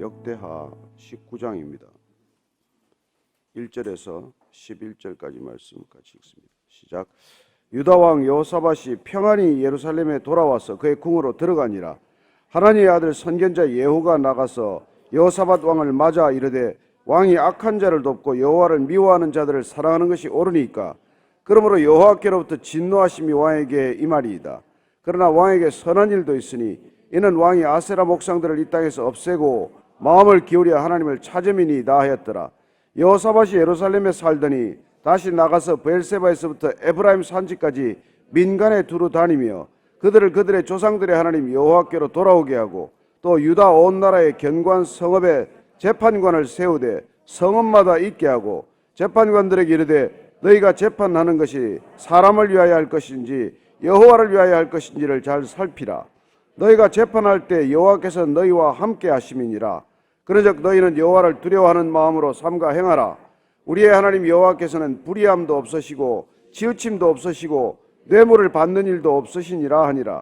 역대하 19장입니다. 1절에서 11절까지 말씀 같이 읽습니다. 시작. 유다 왕 여호사밧이 평안히 예루살렘에 돌아와서 그의 궁으로 들어가니라. 하나님의 아들 선견자 예후가 나가서 여호사밧 왕을 맞아 이르되 왕이 악한 자를 돕고 여호와를 미워하는 자들을 사랑하는 것이 옳으니까 그러므로 여호와께로부터 진노하심이 왕에게 임하리이다. 그러나 왕에게 선한 일도 있으니 이는 왕이 아세라 목상들을 이 땅에서 없애고 마음을 기울여 하나님을 찾음이니이다 하였더라. 여호사밧이 예루살렘에 살더니 다시 나가서 베엘세바에서부터 에브라임 산지까지 민간에 두루 다니며 그들을 그들의 조상들의 하나님 여호와께로 돌아오게 하고 또 유다 온 나라의 견관 성읍에 재판관을 세우되 성읍마다 있게 하고 재판관들에게 이르되 너희가 재판하는 것이 사람을 위하여 할 것인지 여호와를 위하여 할 것인지를 잘 살피라. 너희가 재판할 때 여호와께서 너희와 함께 하심이니라. 그러즉 너희는 여호와를 두려워하는 마음으로 삼가 행하라. 우리의 하나님 여호와께서는 불의함도 없으시고 치우침도 없으시고 뇌물을 받는 일도 없으시니라 하니라.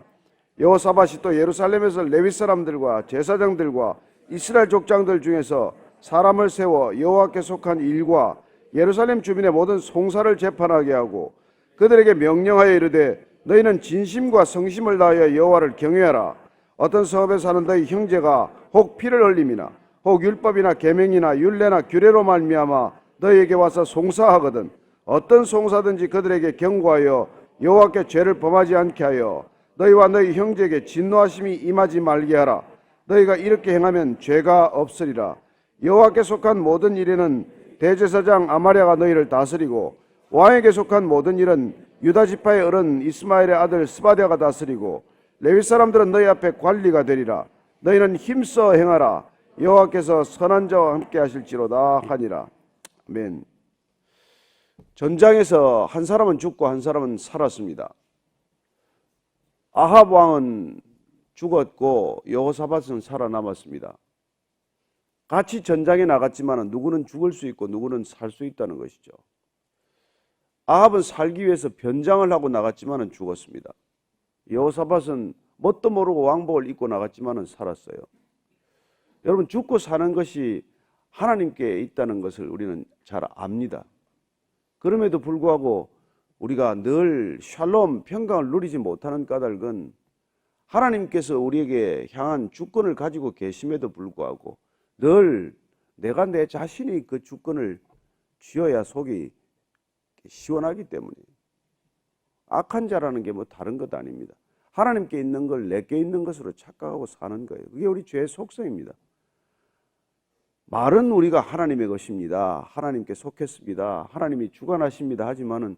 여호사밧이 또 예루살렘에서 레위 사람들과 제사장들과 이스라엘 족장들 중에서 사람을 세워 여호와께 속한 일과 예루살렘 주민의 모든 송사를 재판하게 하고 그들에게 명령하여 이르되 너희는 진심과 성심을 다하여 여호와를 경외하라. 어떤 성읍에 사는 너희 형제가 혹 피를 흘림이나 혹 율법이나 계명이나 율례나 규례로 말미암아 너희에게 와서 송사하거든 어떤 송사든지 그들에게 경고하여 여호와께 죄를 범하지 않게 하여 너희와 너희 형제에게 진노하심이 임하지 말게 하라. 너희가 이렇게 행하면 죄가 없으리라. 여호와께 속한 모든 일에는 대제사장 아마랴가 너희를 다스리고 왕에게 속한 모든 일은 유다 지파의 어른 이스마엘의 아들 스바데가 다스리고 레위 사람들은 너희 앞에 관리가 되리라. 너희는 힘써 행하라. 여호와께서 선한 자와 함께 하실지로다 하니라. 아멘. 전장에서 한 사람은 죽고 한 사람은 살았습니다. 아합 왕은 죽었고 여호사밧은 살아남았습니다. 같이 전장에 나갔지만 누구는 죽을 수 있고 누구는 살 수 있다는 것이죠. 아합은 살기 위해서 변장을 하고 나갔지만 죽었습니다. 여호사밧은 뭣도 모르고 왕복을 입고 나갔지만 살았어요. 여러분 죽고 사는 것이 하나님께 있다는 것을 우리는 잘 압니다. 그럼에도 불구하고 우리가 늘 샬롬 평강을 누리지 못하는 까닭은 하나님께서 우리에게 향한 주권을 가지고 계심에도 불구하고 늘 내가 내 자신이 그 주권을 쥐어야 속이 시원하기 때문에 악한 자라는 게 뭐 다른 것 아닙니다. 하나님께 있는 걸 내게 있는 것으로 착각하고 사는 거예요. 그게 우리 죄의 속성입니다. 말은 우리가 하나님의 것입니다. 하나님께 속했습니다. 하나님이 주관하십니다. 하지만은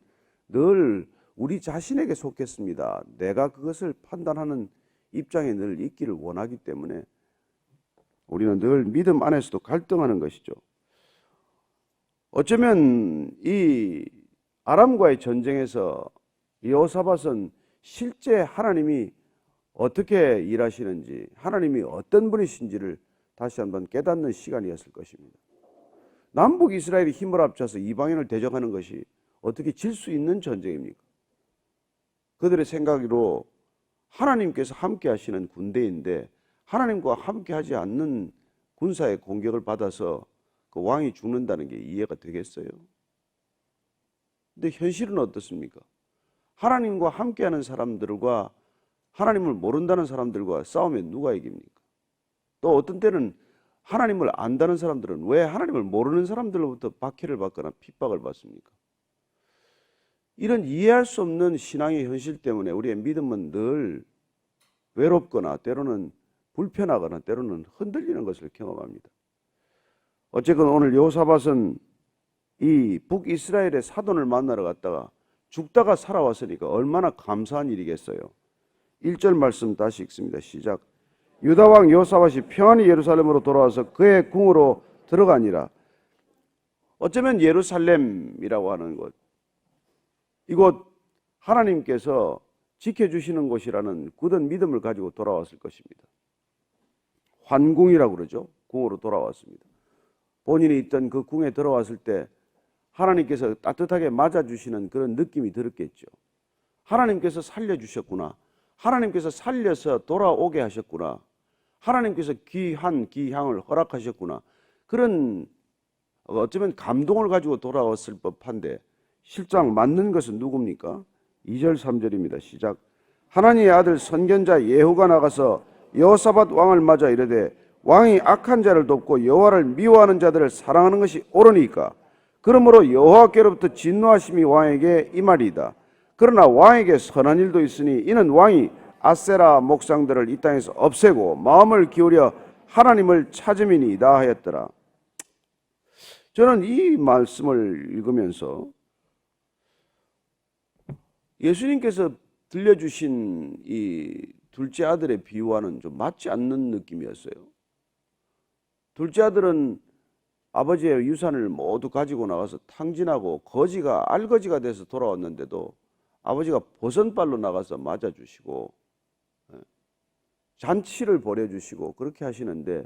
늘 우리 자신에게 속했습니다. 내가 그것을 판단하는 입장에 늘 있기를 원하기 때문에 우리는 늘 믿음 안에서도 갈등하는 것이죠. 어쩌면 이 아람과의 전쟁에서 여호사밧은 실제 하나님이 어떻게 일하시는지 하나님이 어떤 분이신지를 다시 한번 깨닫는 시간이었을 것입니다. 남북 이스라엘이 힘을 합쳐서 이방인을 대적하는 것이 어떻게 질 수 있는 전쟁입니까? 그들의 생각으로 하나님께서 함께 하시는 군대인데 하나님과 함께 하지 않는 군사의 공격을 받아서 그 왕이 죽는다는 게 이해가 되겠어요? 근데 현실은 어떻습니까? 하나님과 함께하는 사람들과 하나님을 모른다는 사람들과 싸우면 누가 이깁니까? 또 어떤 때는 하나님을 안다는 사람들은 왜 하나님을 모르는 사람들로부터 박해를 받거나 핍박을 받습니까? 이런 이해할 수 없는 신앙의 현실 때문에 우리의 믿음은 늘 외롭거나 때로는 불편하거나 때로는 흔들리는 것을 경험합니다. 어쨌건 오늘 요사밭은 이 북이스라엘의 사돈을 만나러 갔다가 죽다가 살아왔으니까 얼마나 감사한 일이겠어요. 1절 말씀 다시 읽습니다. 시작. 유다 왕 여호사밧이 평안히 예루살렘으로 돌아와서 그의 궁으로 들어가니라. 어쩌면 예루살렘이라고 하는 곳 이곳 하나님께서 지켜주시는 곳이라는 굳은 믿음을 가지고 돌아왔을 것입니다. 환궁이라고 그러죠. 궁으로 돌아왔습니다. 본인이 있던 그 궁에 들어왔을 때 하나님께서 따뜻하게 맞아주시는 그런 느낌이 들었겠죠. 하나님께서 살려주셨구나. 하나님께서 살려서 돌아오게 하셨구나. 하나님께서 귀한 기향을 허락하셨구나. 그런 어쩌면 감동을 가지고 돌아왔을 법한데 실장 맞는 것은 누굽니까? 2절 3절입니다. 시작. 하나님의 아들 선견자 예후가 나가서 여호사밧 왕을 맞아 이르되 왕이 악한 자를 돕고 여호와를 미워하는 자들을 사랑하는 것이 옳으니까 그러므로 여호와께로부터 진노하심이 왕에게 이말이다. 그러나 왕에게 선한 일도 있으니 이는 왕이 아세라 목상들을 이 땅에서 없애고 마음을 기울여 하나님을 찾음이니이다 하였더라. 저는 이 말씀을 읽으면서 예수님께서 들려주신 이 둘째 아들의 비유와는 좀 맞지 않는 느낌이었어요. 둘째 아들은 아버지의 유산을 모두 가지고 나가서 탕진하고 거지가 알거지가 돼서 돌아왔는데도 아버지가 버선발로 나가서 맞아주시고 예, 잔치를 벌여주시고 그렇게 하시는데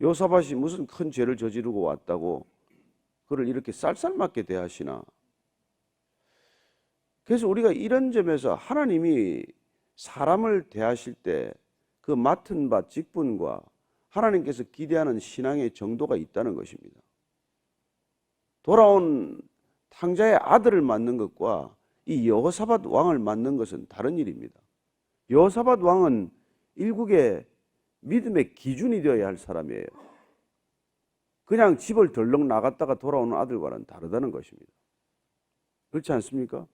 요사밭이 무슨 큰 죄를 저지르고 왔다고 그를 이렇게 쌀쌀맞게 대하시나 그래서 우리가 이런 점에서 하나님이 사람을 대하실 때 그 맡은 바 직분과 하나님께서 기대하는 신앙의 정도가 있다는 것입니다. 돌아온 탕자의 아들을 맞는 것과 이 여호사밧 왕을 맞는 것은 다른 일입니다. 여호사밧 왕은 일국의 믿음의 기준이 되어야 할 사람이에요. 그냥 집을 덜렁 나갔다가 돌아오는 아들과는 다르다는 것입니다. 그렇지 않습니까?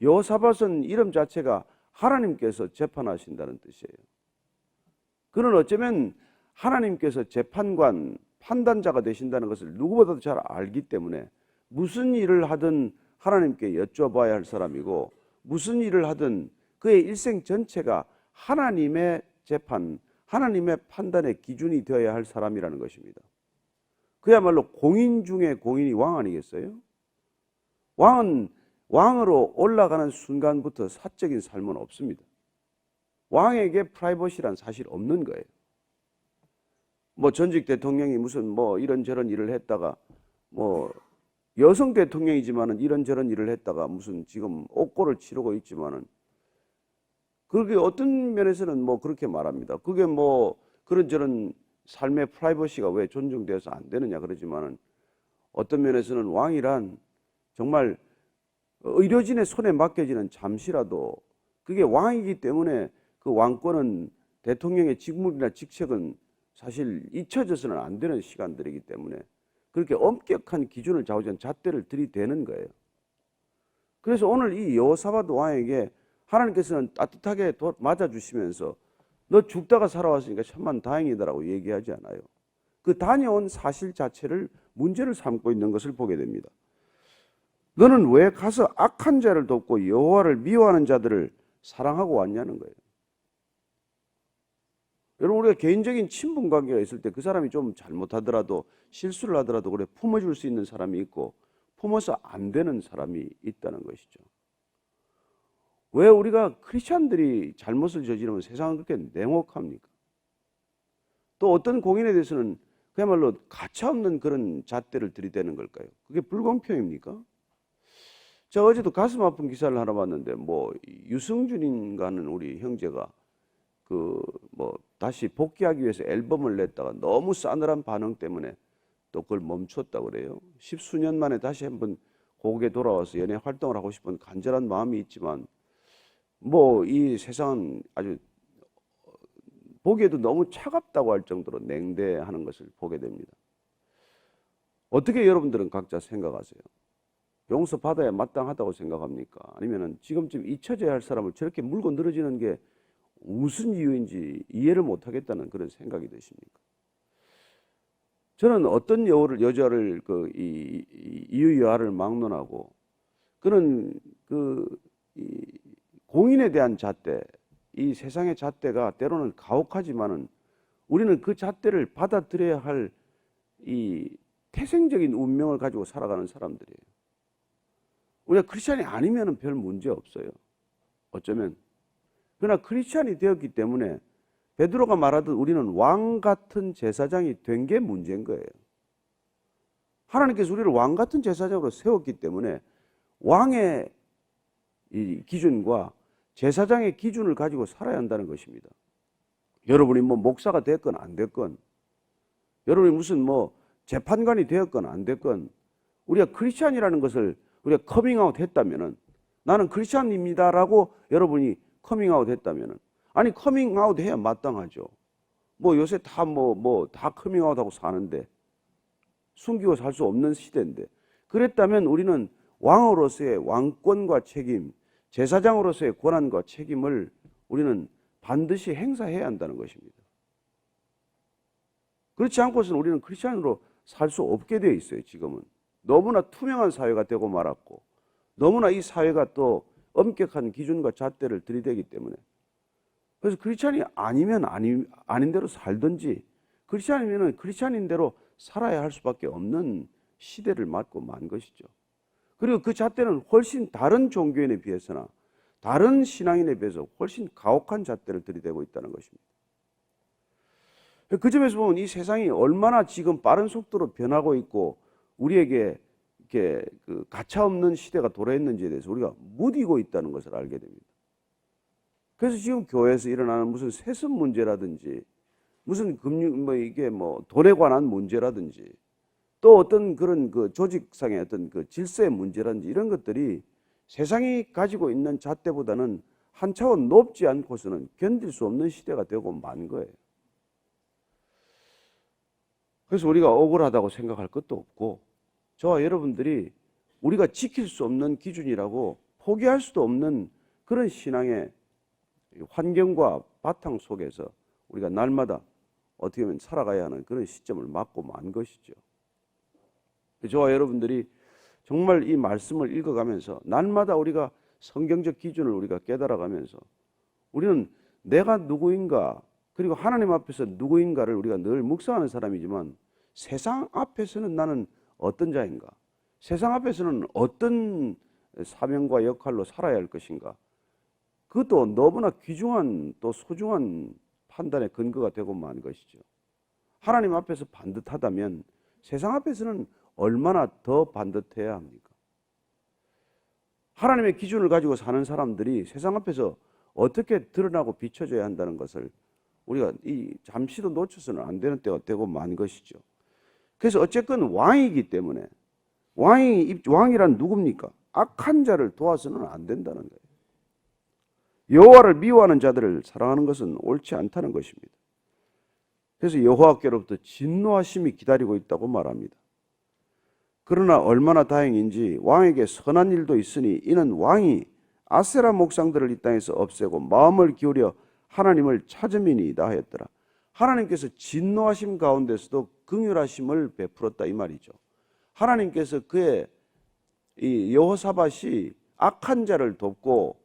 여호사밧은 이름 자체가 하나님께서 재판하신다는 뜻이에요. 그는 어쩌면 하나님께서 재판관, 판단자가 되신다는 것을 누구보다도 잘 알기 때문에 무슨 일을 하든 하나님께 여쭤봐야 할 사람이고 무슨 일을 하든 그의 일생 전체가 하나님의 재판, 하나님의 판단의 기준이 되어야 할 사람이라는 것입니다. 그야말로 공인 중에 공인이 왕 아니겠어요? 왕은 왕으로 올라가는 순간부터 사적인 삶은 없습니다. 왕에게 프라이버시란 사실 없는 거예요. 뭐 전직 대통령이 무슨 뭐 이런저런 일을 했다가 뭐 여성 대통령이지만은 이런저런 일을 했다가 무슨 지금 옥고를 치르고 있지만은 그게 어떤 면에서는 뭐 그렇게 말합니다. 그게 뭐 그런 저런 삶의 프라이버시가 왜 존중되어서 안 되느냐 그러지만은 어떤 면에서는 왕이란 정말 의료진의 손에 맡겨지는 잠시라도 그게 왕이기 때문에 그 왕권은 대통령의 직무이나 직책은 사실 잊혀져서는 안 되는 시간들이기 때문에 그렇게 엄격한 기준을 좌우지한 잣대를 들이대는 거예요. 그래서 오늘 이 여호사밧 왕에게 하나님께서는 따뜻하게 맞아주시면서 너 죽다가 살아왔으니까 천만 다행이다라고 얘기하지 않아요. 그 다녀온 사실 자체를 문제를 삼고 있는 것을 보게 됩니다. 너는 왜 가서 악한 자를 돕고 여호와를 미워하는 자들을 사랑하고 왔냐는 거예요. 여러분 우리가 개인적인 친분 관계가 있을 때 그 사람이 좀 잘못하더라도 실수를 하더라도 그래 품어줄 수 있는 사람이 있고 품어서 안 되는 사람이 있다는 것이죠. 왜 우리가 크리스천들이 잘못을 저지르면 세상은 그렇게 냉혹합니까? 또 어떤 공인에 대해서는 그야말로 가차없는 그런 잣대를 들이대는 걸까요? 그게 불공평입니까? 제가 어제도 가슴 아픈 기사를 하나 봤는데 뭐 유승준인가 하는 우리 형제가 그 뭐 다시 복귀하기 위해서 앨범을 냈다가 너무 싸늘한 반응 때문에 또 그걸 멈췄다고 그래요. 십수년 만에 다시 한번 곡에 돌아와서 연애 활동을 하고 싶은 간절한 마음이 있지만 뭐 이 세상은 아주 보기에도 너무 차갑다고 할 정도로 냉대하는 것을 보게 됩니다. 어떻게 여러분들은 각자 생각하세요? 용서받아야 마땅하다고 생각합니까? 아니면 지금쯤 잊혀져야 할 사람을 저렇게 물고 늘어지는 게 무슨 이유인지 이해를 못하겠다는 그런 생각이 드십니까? 저는 어떤 여우를 여자를 그 이 이유 여하를 막론하고 그는 그 이 공인에 대한 잣대 이 세상의 잣대가 때로는 가혹하지만은 우리는 그 잣대를 받아들여야 할 이 태생적인 운명을 가지고 살아가는 사람들이에요. 우리가 크리스천이 아니면 별 문제 없어요. 어쩌면 그러나 크리스찬이 되었기 때문에 베드로가 말하듯 우리는 왕 같은 제사장이 된 게 문제인 거예요. 하나님께서 우리를 왕 같은 제사장으로 세웠기 때문에 왕의 이 기준과 제사장의 기준을 가지고 살아야 한다는 것입니다. 여러분이 뭐 목사가 됐건 안 됐건 여러분이 무슨 뭐 재판관이 되었건 안 됐건 우리가 크리스찬이라는 것을 우리가 커밍아웃 했다면은 나는 크리스찬입니다라고 여러분이 커밍아웃 했다면은 아니 커밍아웃 해야 마땅하죠. 뭐 요새 다 뭐 뭐 다 커밍아웃하고 사는데 숨기고 살 수 없는 시대인데 그랬다면 우리는 왕으로서의 왕권과 책임, 제사장으로서의 권한과 책임을 우리는 반드시 행사해야 한다는 것입니다. 그렇지 않고서는 우리는 크리스천으로 살 수 없게 되어 있어요, 지금은. 너무나 투명한 사회가 되고 말았고, 너무나 이 사회가 또 엄격한 기준과 잣대를 들이대기 때문에. 그래서 크리스천이 아니면 아니, 아닌 대로 살든지, 크리스천이면 크리스천인 대로 살아야 할 수밖에 없는 시대를 맞고 만 것이죠. 그리고 그 잣대는 훨씬 다른 종교인에 비해서나 다른 신앙인에 비해서 훨씬 가혹한 잣대를 들이대고 있다는 것입니다. 그 점에서 보면 이 세상이 얼마나 지금 빠른 속도로 변하고 있고 우리에게 이렇게 그 가차 없는 시대가 돌아있는지에 대해서 우리가 무디고 있다는 것을 알게 됩니다. 그래서 지금 교회에서 일어나는 무슨 세습 문제라든지 무슨 금융 뭐 이게 뭐 돈에 관한 문제라든지 또 어떤 그런 그 조직상의 어떤 그 질서의 문제라든지 이런 것들이 세상이 가지고 있는 잣대보다는 한 차원 높지 않고서는 견딜 수 없는 시대가 되고 만 거예요. 그래서 우리가 억울하다고 생각할 것도 없고 저와 여러분들이 우리가 지킬 수 없는 기준이라고 포기할 수도 없는 그런 신앙의 환경과 바탕 속에서 우리가 날마다 어떻게 보면 살아가야 하는 그런 시점을 맞고 만 것이죠. 저와 여러분들이 정말 이 말씀을 읽어가면서 날마다 우리가 성경적 기준을 우리가 깨달아가면서 우리는 내가 누구인가 그리고 하나님 앞에서 누구인가를 우리가 늘 묵상하는 사람이지만 세상 앞에서는 나는 어떤 자인가? 세상 앞에서는 어떤 사명과 역할로 살아야 할 것인가? 그것도 너무나 귀중한 또 소중한 판단의 근거가 되고 만 것이죠. 하나님 앞에서 반듯하다면 세상 앞에서는 얼마나 더 반듯해야 합니까? 하나님의 기준을 가지고 사는 사람들이 세상 앞에서 어떻게 드러나고 비춰져야 한다는 것을 우리가 이 잠시도 놓쳐서는 안 되는 때가 되고 만 것이죠. 그래서 어쨌건 왕이기 때문에 왕이 왕이란 누굽니까? 악한 자를 도와서는 안 된다는 거예요. 여호와를 미워하는 자들을 사랑하는 것은 옳지 않다는 것입니다. 그래서 여호와께로부터 진노하심이 기다리고 있다고 말합니다. 그러나 얼마나 다행인지 왕에게 선한 일도 있으니 이는 왕이 아세라 목상들을 이 땅에서 없애고 마음을 기울여 하나님을 찾음이니이다 하였더라. 하나님께서 진노하심 가운데서도 긍휼하심을 베풀었다 이 말이죠. 하나님께서 그의 이 여호사밧이 악한 자를 돕고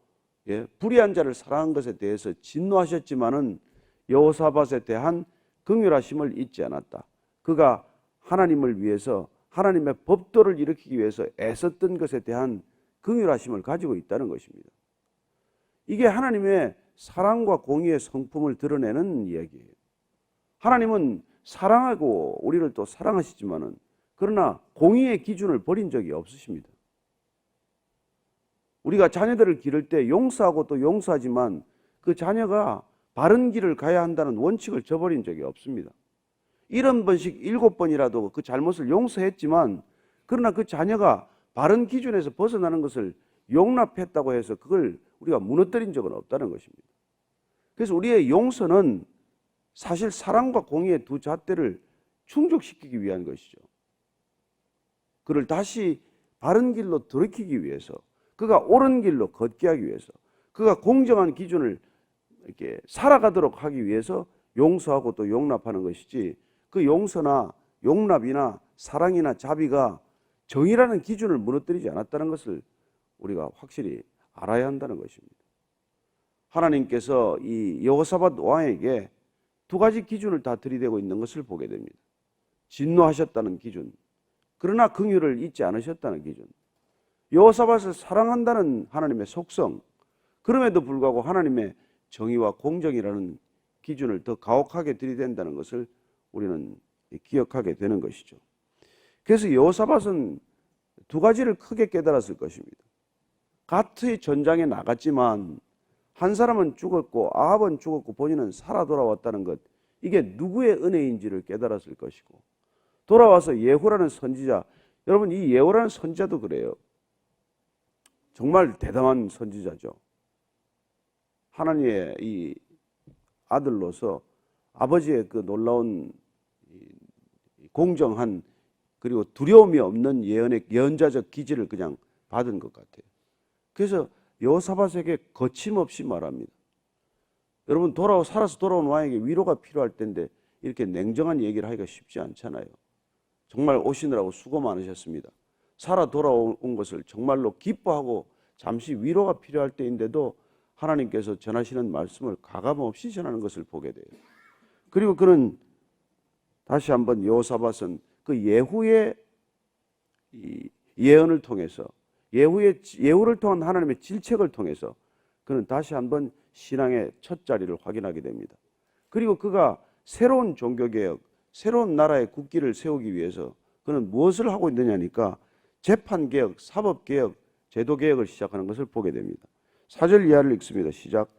예, 불의한 자를 사랑한 것에 대해서 진노하셨지만은 여호사밧에 대한 긍휼하심을 잊지 않았다. 그가 하나님을 위해서 하나님의 법도를 일으키기 위해서 애썼던 것에 대한 긍휼하심을 가지고 있다는 것입니다. 이게 하나님의 사랑과 공의의 성품을 드러내는 이야기예요. 하나님은 사랑하고 우리를 또 사랑하시지만은 그러나 공의의 기준을 버린 적이 없으십니다. 우리가 자녀들을 기를 때 용서하고 또 용서하지만 그 자녀가 바른 길을 가야 한다는 원칙을 저버린 적이 없습니다. 일흔 번씩 일곱 번이라도 그 잘못을 용서했지만 그러나 그 자녀가 바른 기준에서 벗어나는 것을 용납했다고 해서 그걸 우리가 무너뜨린 적은 없다는 것입니다. 그래서 우리의 용서는 사실 사랑과 공의의 두 잣대를 충족시키기 위한 것이죠. 그를 다시 바른 길로 돌이키기 위해서 그가 옳은 길로 걷게 하기 위해서 그가 공정한 기준을 이렇게 살아가도록 하기 위해서 용서하고 또 용납하는 것이지 그 용서나 용납이나 사랑이나 자비가 정의라는 기준을 무너뜨리지 않았다는 것을 우리가 확실히 알아야 한다는 것입니다. 하나님께서 이 여호사밧 왕에게 두 가지 기준을 다 들이대고 있는 것을 보게 됩니다. 진노하셨다는 기준, 그러나 긍휼을 잊지 않으셨다는 기준, 여호사밧을 사랑한다는 하나님의 속성, 그럼에도 불구하고 하나님의 정의와 공정이라는 기준을 더 가혹하게 들이댄다는 것을 우리는 기억하게 되는 것이죠. 그래서 여호사밧은 두 가지를 크게 깨달았을 것입니다. 같이 전장에 나갔지만 한 사람은 죽었고 아합은 죽었고 본인은 살아 돌아왔다는 것 이게 누구의 은혜인지를 깨달았을 것이고 돌아와서 예후라는 선지자 여러분 이 예후라는 선지자도 그래요. 정말 대담한 선지자죠. 하나님의 이 아들로서 아버지의 그 놀라운 이 공정한 그리고 두려움이 없는 예언의 예언자적 기질을 그냥 받은 것 같아요. 그래서 여호사밧에게 거침없이 말합니다. 여러분 돌아오 살아서 돌아온 왕에게 위로가 필요할 텐데 이렇게 냉정한 얘기를 하기가 쉽지 않잖아요. 정말 오시느라고 수고 많으셨습니다. 살아 돌아온 것을 정말로 기뻐하고 잠시 위로가 필요할 때인데도 하나님께서 전하시는 말씀을 가감 없이 전하는 것을 보게 돼요. 그리고 그는 다시 한번 여호사밧은 그 예후의 이 예언을 통해서 예후의 예후를 통한 하나님의 질책을 통해서 그는 다시 한번 신앙의 첫 자리를 확인하게 됩니다. 그리고 그가 새로운 종교 개혁, 새로운 나라의 국기를 세우기 위해서 그는 무엇을 하고 있느냐니까 재판 개혁, 사법 개혁, 제도 개혁을 시작하는 것을 보게 됩니다. 사절 이하를 읽습니다. 시작.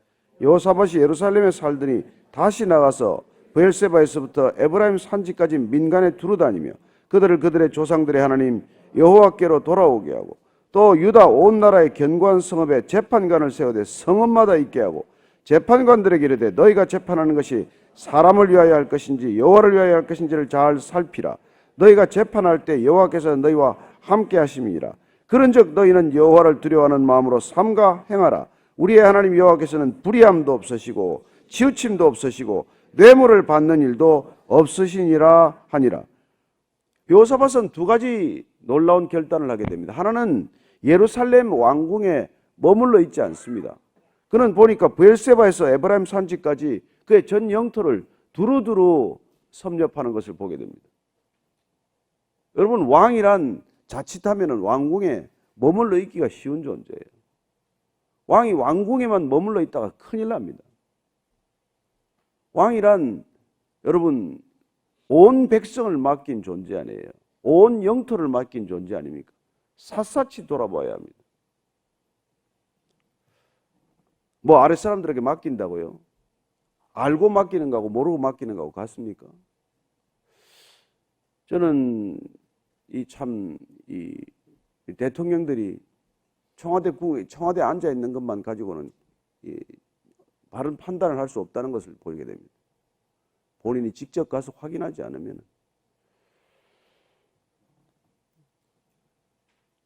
여호사밧이 예루살렘에 살더니 다시 나가서 브엘세바에서부터 에브라임 산지까지 민간에 두루 다니며 그들을 그들의 조상들의 하나님 여호와께로 돌아오게 하고 또 유다 온 나라의 견고한 성읍에 재판관을 세우되 성읍마다 있게 하고 재판관들에게 이르되 너희가 재판하는 것이 사람을 위하여 할 것인지 여호와를 위하여 할 것인지를 잘 살피라. 너희가 재판할 때 여호와께서 너희와 함께 하심이니라. 그런즉 너희는 여호와를 두려워하는 마음으로 삼가 행하라. 우리의 하나님 여호와께서는 불의함도 없으시고 치우침도 없으시고 뇌물을 받는 일도 없으시니라 하니라 요사밧은 두 가지 놀라운 결단을 하게 됩니다. 하나는 예루살렘 왕궁에 머물러 있지 않습니다. 그는 보니까 부엘세바에서 에브라임 산지까지 그의 전 영토를 두루두루 섭렵하는 것을 보게 됩니다. 여러분 왕이란 자칫하면 왕궁에 머물러 있기가 쉬운 존재예요. 왕이 왕궁에만 머물러 있다가 큰일 납니다. 왕이란 여러분 온 백성을 맡긴 존재 아니에요. 온 영토를 맡긴 존재 아닙니까? 샅샅이 돌아봐야 합니다. 뭐 아래 사람들에게 맡긴다고요? 알고 맡기는 거하고 모르고 맡기는 거하고 같습니까? 저는 이참이 대통령들이 청와대 구 청와대 에 앉아 있는 것만 가지고는 이 바른 판단을 할 수 없다는 것을 보이게 됩니다. 본인이 직접 가서 확인하지 않으면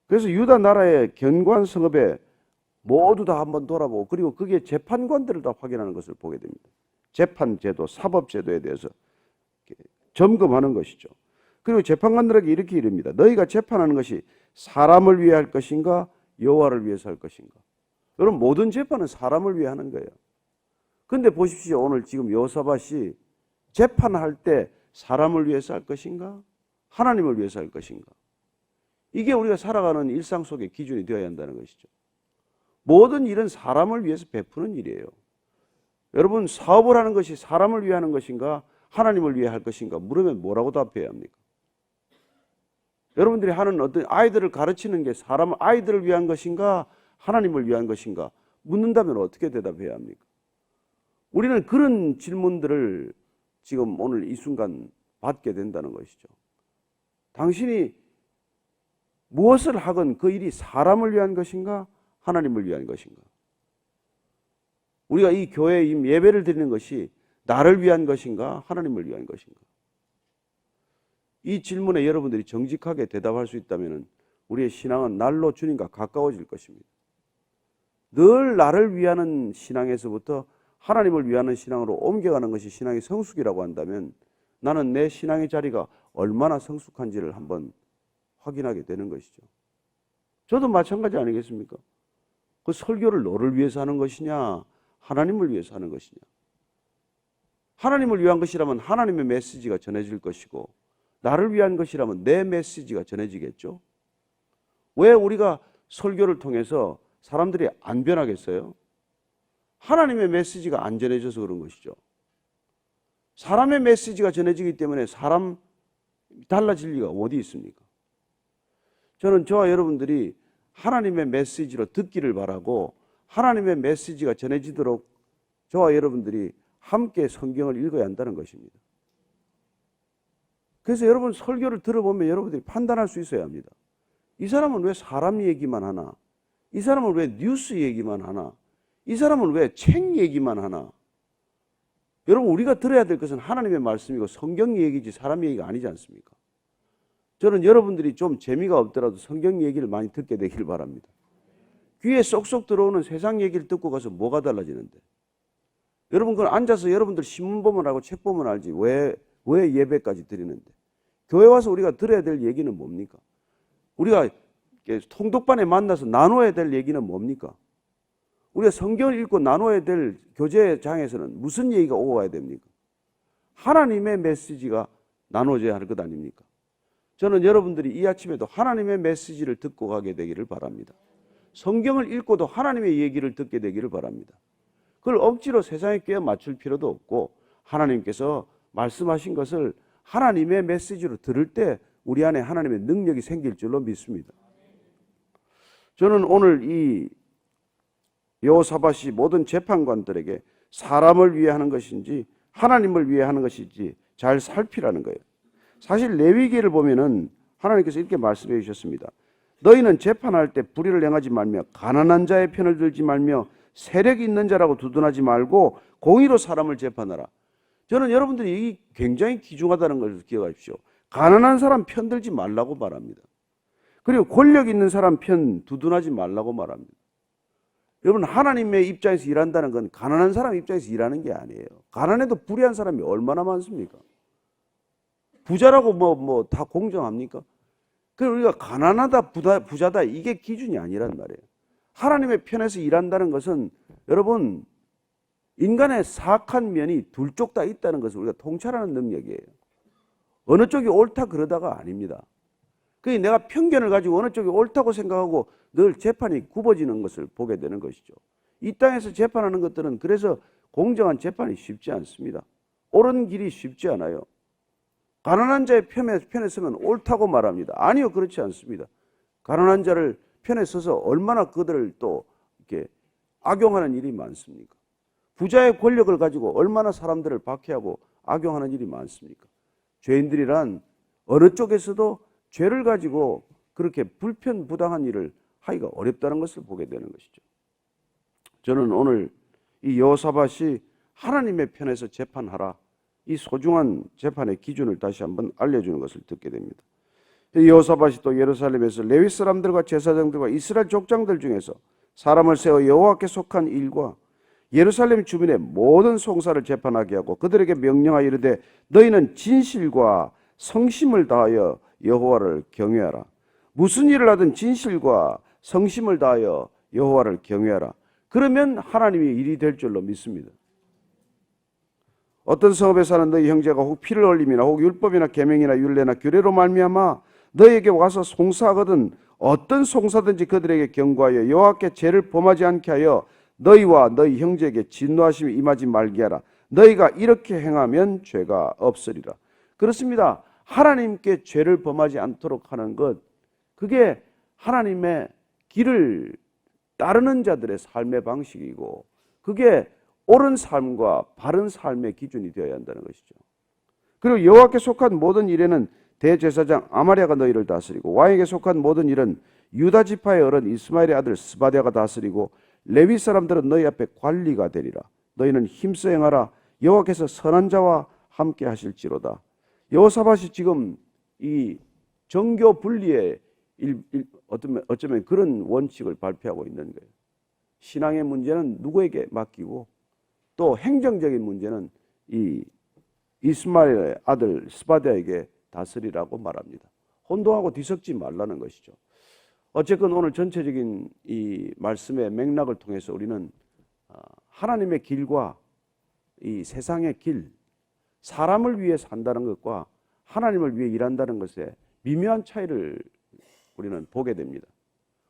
그래서 유다 나라의 견고한 성읍에 모두 다 한번 돌아보고 그리고 그게 재판관들을 다 확인하는 것을 보게 됩니다. 재판 제도, 사법 제도에 대해서 점검하는 것이죠. 그리고 재판관들에게 이렇게 이릅니다. 너희가 재판하는 것이 사람을 위해 할 것인가 여호와를 위해서 할 것인가? 여러분 모든 재판은 사람을 위해 하는 거예요. 근데 보십시오. 오늘 지금 여호사밧이 재판할 때 사람을 위해서 할 것인가? 하나님을 위해서 할 것인가? 이게 우리가 살아가는 일상 속의 기준이 되어야 한다는 것이죠. 모든 일은 사람을 위해서 베푸는 일이에요. 여러분 사업을 하는 것이 사람을 위해 하는 것인가? 하나님을 위해 할 것인가? 물으면 뭐라고 답해야 합니까? 여러분들이 하는 어떤 아이들을 가르치는 게 사람 아이들을 위한 것인가? 하나님을 위한 것인가? 묻는다면 어떻게 대답해야 합니까? 우리는 그런 질문들을 지금 오늘 이 순간 받게 된다는 것이죠. 당신이 무엇을 하건 그 일이 사람을 위한 것인가? 하나님을 위한 것인가? 우리가 이 교회에 예배를 드리는 것이 나를 위한 것인가? 하나님을 위한 것인가? 이 질문에 여러분들이 정직하게 대답할 수 있다면 우리의 신앙은 날로 주님과 가까워질 것입니다. 늘 나를 위하는 신앙에서부터 하나님을 위하는 신앙으로 옮겨가는 것이 신앙의 성숙이라고 한다면 나는 내 신앙의 자리가 얼마나 성숙한지를 한번 확인하게 되는 것이죠. 저도 마찬가지 아니겠습니까? 그 설교를 너를 위해서 하는 것이냐, 하나님을 위해서 하는 것이냐. 하나님을 위한 것이라면 하나님의 메시지가 전해질 것이고, 나를 위한 것이라면 내 메시지가 전해지겠죠? 왜 우리가 설교를 통해서 사람들이 안 변하겠어요? 하나님의 메시지가 안 전해져서 그런 것이죠. 사람의 메시지가 전해지기 때문에 사람 달라질 리가 어디 있습니까? 저는 저와 여러분들이 하나님의 메시지로 듣기를 바라고 하나님의 메시지가 전해지도록 저와 여러분들이 함께 성경을 읽어야 한다는 것입니다. 그래서 여러분 설교를 들어보면 여러분들이 판단할 수 있어야 합니다. 이 사람은 왜 사람 얘기만 하나? 이 사람은 왜 뉴스 얘기만 하나? 이 사람은 왜 책 얘기만 하나? 여러분 우리가 들어야 될 것은 하나님의 말씀이고 성경 얘기지 사람 얘기가 아니지 않습니까? 저는 여러분들이 좀 재미가 없더라도 성경 얘기를 많이 듣게 되길 바랍니다. 귀에 쏙쏙 들어오는 세상 얘기를 듣고 가서 뭐가 달라지는데? 여러분 그건 앉아서 여러분들 신문 보면 알고 책 보면 알지 왜, 왜 예배까지 드리는데? 교회 와서 우리가 들어야 될 얘기는 뭡니까? 우리가 통독반에 만나서 나눠야 될 얘기는 뭡니까? 우리가 성경을 읽고 나눠야 될 교제장에서는 무슨 얘기가 오가야 됩니까? 하나님의 메시지가 나눠져야 하는 것 아닙니까? 저는 여러분들이 이 아침에도 하나님의 메시지를 듣고 가게 되기를 바랍니다. 성경을 읽고도 하나님의 얘기를 듣게 되기를 바랍니다. 그걸 억지로 세상에 끼워 맞출 필요도 없고 하나님께서 말씀하신 것을 하나님의 메시지로 들을 때 우리 안에 하나님의 능력이 생길 줄로 믿습니다. 저는 오늘 이 여호사밧이 모든 재판관들에게 사람을 위해 하는 것인지 하나님을 위해 하는 것인지 잘 살피라는 거예요. 사실 레위기를 보면은 하나님께서 이렇게 말씀해 주셨습니다. 너희는 재판할 때 불의를 행하지 말며 가난한 자의 편을 들지 말며 세력 있는 자라고 두둔하지 말고 공의로 사람을 재판하라. 저는 여러분들이 이 굉장히 귀중하다는 것을 기억하십시오. 가난한 사람 편 들지 말라고 말합니다. 그리고 권력 있는 사람 편 두둔하지 말라고 말합니다. 여러분 하나님의 입장에서 일한다는 건 가난한 사람 입장에서 일하는 게 아니에요. 가난해도 불의한 사람이 얼마나 많습니까? 부자라고 뭐 뭐 다 공정합니까? 그 우리가 가난하다 부다, 부자다 이게 기준이 아니란 말이에요. 하나님의 편에서 일한다는 것은 여러분 인간의 사악한 면이 둘 쪽 다 있다는 것을 우리가 통찰하는 능력이에요. 어느 쪽이 옳다 그러다가 아닙니다. 그 내가 편견을 가지고 어느 쪽이 옳다고 생각하고 늘 재판이 굽어지는 것을 보게 되는 것이죠. 이 땅에서 재판하는 것들은 그래서 공정한 재판이 쉽지 않습니다. 옳은 길이 쉽지 않아요. 가난한 자의 편에, 편에 서면 옳다고 말합니다. 아니요, 그렇지 않습니다. 가난한 자를 편에 서서 얼마나 그들을 또 이렇게 악용하는 일이 많습니까? 부자의 권력을 가지고 얼마나 사람들을 박해하고 악용하는 일이 많습니까? 죄인들이란 어느 쪽에서도 죄를 가지고 그렇게 불편부당한 일을 하기가 어렵다는 것을 보게 되는 것이죠. 저는 오늘 이 여호사밧이 하나님의 편에서 재판하라 이 소중한 재판의 기준을 다시 한번 알려주는 것을 듣게 됩니다. 여호사밧이 또 예루살렘에서 레위 사람들과 제사장들과 이스라엘 족장들 중에서 사람을 세워 여호와께 속한 일과 예루살렘 주민의 모든 송사를 재판하게 하고 그들에게 명령하여 이르되 너희는 진실과 성심을 다하여 여호와를 경외하라. 무슨 일을 하든 진실과 성심을 다하여 여호와를 경외하라. 그러면 하나님의 일이 될 줄로 믿습니다. 어떤 성읍에 사는 너희 형제가 혹 피를 흘림이나 혹 율법이나 계명이나 율례나 규례로 말미암아 너희에게 와서 송사하거든 어떤 송사든지 그들에게 경고하여 여호와께 죄를 범하지 않게 하여 너희와 너희 형제에게 진노하심이 임하지 말게 하라. 너희가 이렇게 행하면 죄가 없으리라. 그렇습니다. 하나님께 죄를 범하지 않도록 하는 것, 그게 하나님의 길을 따르는 자들의 삶의 방식이고, 그게 옳은 삶과 바른 삶의 기준이 되어야 한다는 것이죠. 그리고 여호와께 속한 모든 일에는 대제사장 아마리아가 너희를 다스리고 왕에게 속한 모든 일은 유다 지파의 어른 이스마엘의 아들 스바디아가 다스리고 레위 사람들은 너희 앞에 관리가 되리라. 너희는 힘써 행하라. 여호와께서 선한 자와 함께 하실지로다. 여호사밧이 지금 이 정교 분리의 일, 일, 어쩌면, 어쩌면 그런 원칙을 발표하고 있는 거예요. 신앙의 문제는 누구에게 맡기고 또 행정적인 문제는 이 이스마엘의 아들 스바디아에게 다스리라고 말합니다. 혼동하고 뒤섞지 말라는 것이죠. 어쨌건 오늘 전체적인 이 말씀의 맥락을 통해서 우리는 어, 하나님의 길과 이 세상의 길, 사람을 위해 산다는 것과 하나님을 위해 일한다는 것에 미묘한 차이를 우리는 보게 됩니다.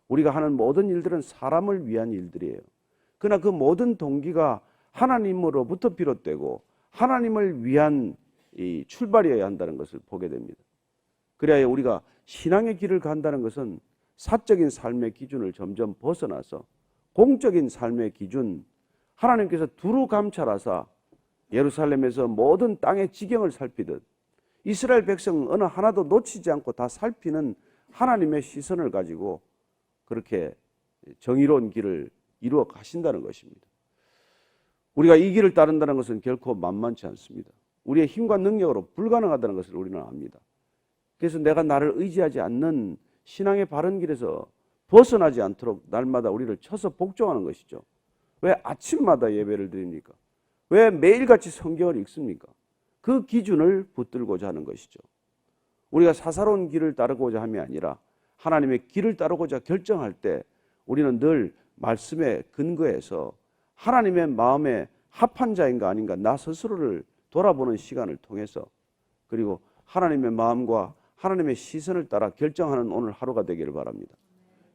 우리가 하는 모든 일들은 사람을 위한 일들이에요. 그러나 그 모든 동기가 하나님으로부터 비롯되고 하나님을 위한 이 출발이어야 한다는 것을 보게 됩니다. 그래야 우리가 신앙의 길을 간다는 것은 사적인 삶의 기준을 점점 벗어나서 공적인 삶의 기준 하나님께서 두루 감찰하사 예루살렘에서 모든 땅의 지경을 살피듯 이스라엘 백성 어느 하나도 놓치지 않고 다 살피는 하나님의 시선을 가지고 그렇게 정의로운 길을 이루어 가신다는 것입니다. 우리가 이 길을 따른다는 것은 결코 만만치 않습니다. 우리의 힘과 능력으로 불가능하다는 것을 우리는 압니다. 그래서 내가 나를 의지하지 않는 신앙의 바른 길에서 벗어나지 않도록 날마다 우리를 쳐서 복종하는 것이죠. 왜 아침마다 예배를 드립니까? 왜 매일같이 성경을 읽습니까? 그 기준을 붙들고자 하는 것이죠. 우리가 사사로운 길을 따르고자 함이 아니라 하나님의 길을 따르고자 결정할 때 우리는 늘 말씀에 근거해서 하나님의 마음에 합한 자인가 아닌가 나 스스로를 돌아보는 시간을 통해서 그리고 하나님의 마음과 하나님의 시선을 따라 결정하는 오늘 하루가 되기를 바랍니다.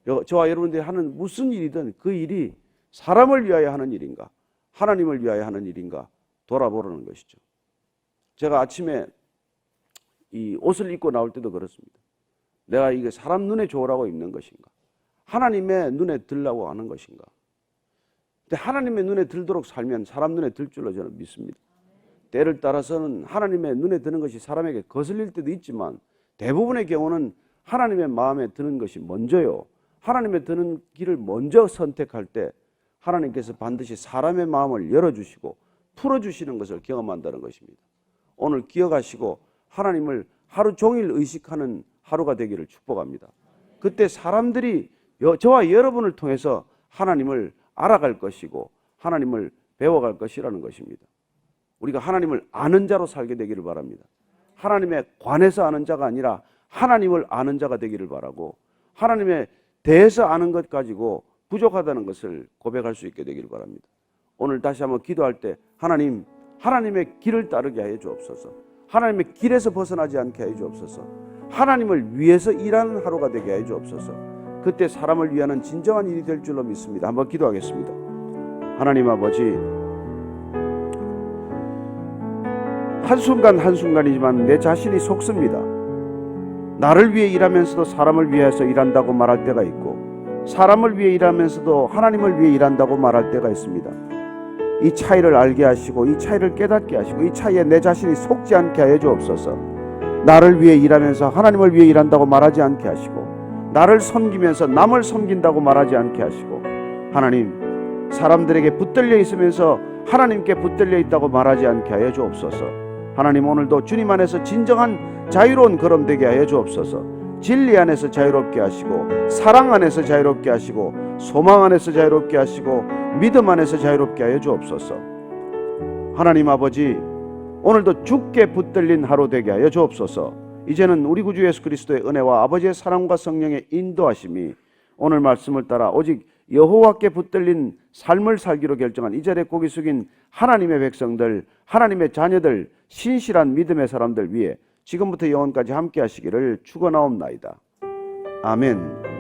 여- 저와 여러분들이 하는 무슨 일이든 그 일이 사람을 위하여 하는 일인가 하나님을 위하여 하는 일인가 돌아보라는 것이죠. 제가 아침에 이 옷을 입고 나올 때도 그렇습니다. 내가 이게 사람 눈에 좋으라고 입는 것인가? 하나님의 눈에 들라고 하는 것인가? 근데 하나님의 눈에 들도록 살면 사람 눈에 들 줄로 저는 믿습니다. 때를 따라서는 하나님의 눈에 드는 것이 사람에게 거슬릴 때도 있지만 대부분의 경우는 하나님의 마음에 드는 것이 먼저요. 하나님의 드는 길을 먼저 선택할 때 하나님께서 반드시 사람의 마음을 열어주시고 풀어주시는 것을 경험한다는 것입니다. 오늘 기억하시고 하나님을 하루 종일 의식하는 하루가 되기를 축복합니다. 그때 사람들이 여- 저와 여러분을 통해서 하나님을 알아갈 것이고 하나님을 배워갈 것이라는 것입니다. 우리가 하나님을 아는 자로 살게 되기를 바랍니다. 하나님에 관해서 아는 자가 아니라 하나님을 아는 자가 되기를 바라고 하나님에 대해서 아는 것 가지고 부족하다는 것을 고백할 수 있게 되기를 바랍니다. 오늘 다시 한번 기도할 때 하나님 하나님의 길을 따르게 하여 주옵소서. 하나님의 길에서 벗어나지 않게 하여 주옵소서. 하나님을 위해서 일하는 하루가 되게 하여 주옵소서. 그때 사람을 위하는 진정한 일이 될 줄로 믿습니다. 한번 기도하겠습니다. 하나님 아버지 한순간 한순간이지만 내 자신이 속습니다. 나를 위해 일하면서도 사람을 위해서 일한다고 말할 때가 있고 사람을 위해 일하면서도 하나님을 위해 일한다고 말할 때가 있습니다. 이 차이를 알게 하시고 이 차이를 깨닫게 하시고 이 차이에 내 자신이 속지 않게 하여 주옵소서. 나를 위해 일하면서 하나님을 위해 일한다고 말하지 않게 하시고 나를 섬기면서 남을 섬긴다고 말하지 않게 하시고 하나님 사람들에게 붙들려 있으면서 하나님께 붙들려 있다고 말하지 않게 하여 주옵소서. 하나님 오늘도 주님 안에서 진정한 자유로운 걸음 되게 하여 주옵소서. 진리 안에서 자유롭게 하시고 사랑 안에서 자유롭게 하시고 소망 안에서 자유롭게 하시고 믿음 안에서 자유롭게 하여 주옵소서. 하나님 아버지 오늘도 주께 붙들린 하루 되게 하여 주옵소서. 이제는 우리 구주 예수 그리스도의 은혜와 아버지의 사랑과 성령의 인도하심이 오늘 말씀을 따라 오직 여호와께 붙들린 삶을 살기로 결정한 이 자리에 고개 숙인 하나님의 백성들, 하나님의 자녀들, 신실한 믿음의 사람들 위해 지금부터 영원까지 함께 하시기를 축원하옵나이다. 아멘.